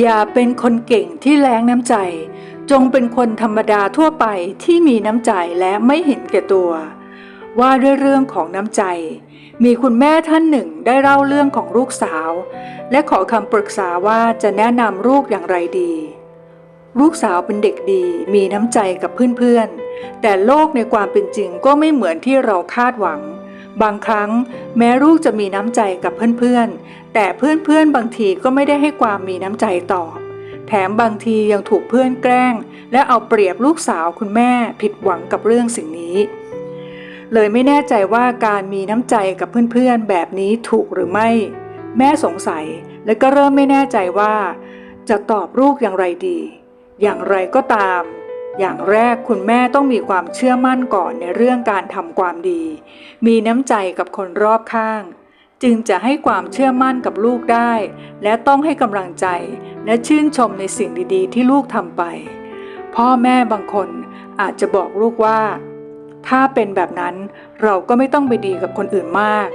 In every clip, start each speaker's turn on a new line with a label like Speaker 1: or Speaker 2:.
Speaker 1: อย่าเป็นคนเก่งที่แรงน้ำใจ จงเป็นคนธรรมดาทั่วไปที่มีน้ำใจและไม่เห็นแก่ตัว ว่าด้วยเรื่องของน้ำใจ มีคุณแม่ท่านหนึ่งได้เล่าเรื่องของลูกสาว และขอคำปรึกษาว่าจะแนะนำลูกอย่างไรดี ลูกสาวเป็นเด็กดี มีน้ำใจกับเพื่อนๆ แต่โลกในความเป็นจริงก็ไม่เหมือนที่เราคาดหวัง บางครั้งแม้ลูกจะมีน้ำใจกับเพื่อนๆ แต่เพื่อนๆ บางทีก็ไม่ได้ให้ความมีน้ำใจตอบ แถมบางทียังถูกเพื่อนแกล้ง และเอาเปรียบลูกสาวคุณแม่ผิดหวังกับเรื่องสิ่งนี้ เลยไม่แน่ใจว่าการมีน้ำใจกับเพื่อนๆ แบบนี้ถูกหรือไม่ แม่สงสัยและก็เริ่มไม่แน่ใจว่า จะตอบลูกอย่างไรดี อย่างไรก็ตาม อย่างแรกคุณแม่ต้องมีความเชื่อมั่นก่อนในเรื่องการทำความดี มีน้ำใจกับคนรอบข้าง จึงจะให้ความเชื่อมั่นกับลูกได้ และต้องให้กำลังใจ และชื่นชมในสิ่งดีๆ ที่ลูกทำไป พ่อแม่บางคนอาจจะบอกลูกว่า ถ้าเป็นแบบนั้นเราก็ไม่ต้องไปดีกับคนอื่นมาก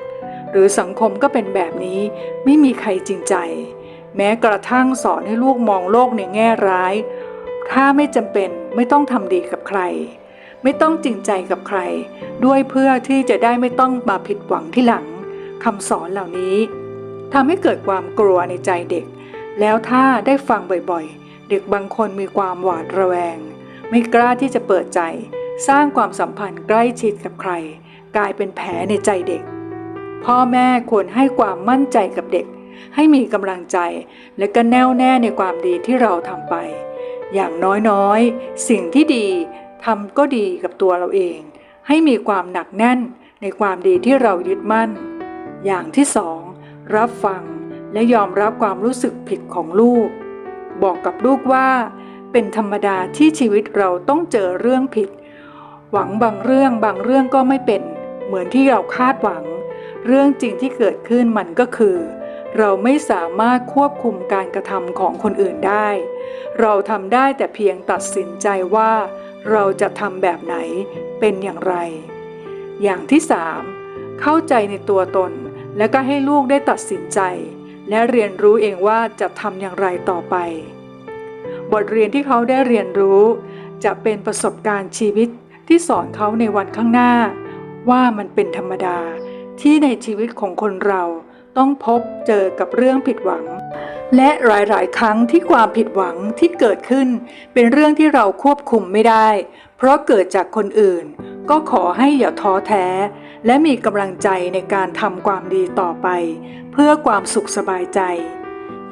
Speaker 1: หรือสังคมก็เป็นแบบนี้ไม่มีใครจริงใจ แม้กระทั่งสอนให้ลูกมองโลกในแง่ร้าย ถ้าไม่จำเป็นไม่ต้องทำดีกับใคร ไม่ต้องจริงใจกับใคร ด้วยเพื่อที่จะได้ไม่ต้องมาผิดหวังที่หลังคำสอนเหล่านี้ทำให้เกิดความกลัวในใจเด็ก แล้วถ้าได้ฟังบ่อยๆ เด็กบางคนมีความหวาดระแวง ไม่กล้าที่จะเปิดใจ สร้างความสัมพันธ์ใกล้ชิดกับใคร กลายเป็นแผลในใจเด็ก พ่อแม่ควรให้ความมั่นใจกับเด็ก ให้มีกำลังใจ และก็แน่วแน่ในความดีที่เราทำไป อย่างน้อยๆ สิ่งที่ดีทำก็ดีกับตัวเราเอง ให้มีความหนักแน่นในความดีที่เรายึดมั่น อย่างที่สองรับฟังและยอมรับความรู้สึกผิดของลูก บอกกับลูกว่า เป็นธรรมดาที่ชีวิตเราต้องเจอเรื่องผิด หวังบางเรื่องบางเรื่องก็ไม่เป็น เหมือนที่เราคาดหวัง เรื่องจริงที่เกิดขึ้นมันก็คือ เราไม่สามารถควบคุมการกระทำของคนอื่นได้ เราทำได้แต่เพียงตัดสินใจว่า เราจะทำแบบไหนเป็นอย่างไร อย่างที่สามเข้าใจในตัวตน และก็ให้ลูกได้ตัดสินใจ และเรียนรู้เองว่าจะทำอย่างไรต่อไป บทเรียนที่เขาได้เรียนรู้ จะเป็นประสบการณ์ชีวิตที่สอนเขาในวันข้างหน้า ว่ามันเป็นธรรมดาที่ในชีวิตของคนเรา ต้องพบเจอกับเรื่องผิดหวัง และหลายๆ ครั้งที่ความผิดหวังที่เกิดขึ้น เป็นเรื่องที่เราควบคุมไม่ได้ เพราะเกิดจากคนอื่น ก็ขอให้อย่าท้อแท้ และมีกำลังใจในการทำความดีต่อไป เพื่อความสุขสบายใจ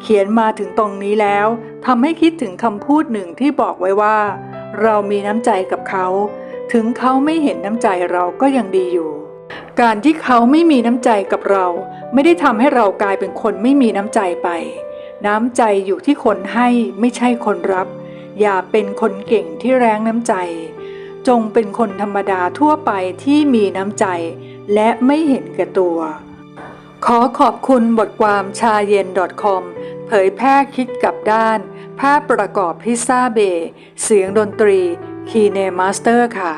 Speaker 1: เขียนมาถึงตรงนี้แล้วทำให้คิดถึงคำพูดหนึ่งที่บอกไว้ว่า เรามีน้ำใจกับเขา ถึงเขาไม่เห็นน้ำใจเราก็ยังดีอยู่ การที่เขาไม่มีน้ำใจกับเรา ไม่ได้ทำให้เรากลายเป็นคนไม่มีน้ำใจไป น้ำใจอยู่ที่คนให้ไม่ใช่คนรับ อย่าเป็นคนเก่งที่แรงน้ำใจ จงเป็นคนธรรมดาทั่วไปที่มีน้ำใจ และไม่เห็นแก่ตัว ขอขอบคุณบทความชาเย็น .com เผยแพร่คิดกับด้าน ภาพประกอบพิซซ่าเบย์เสียงดนตรีคีเนมาสเตอร์ค่ะ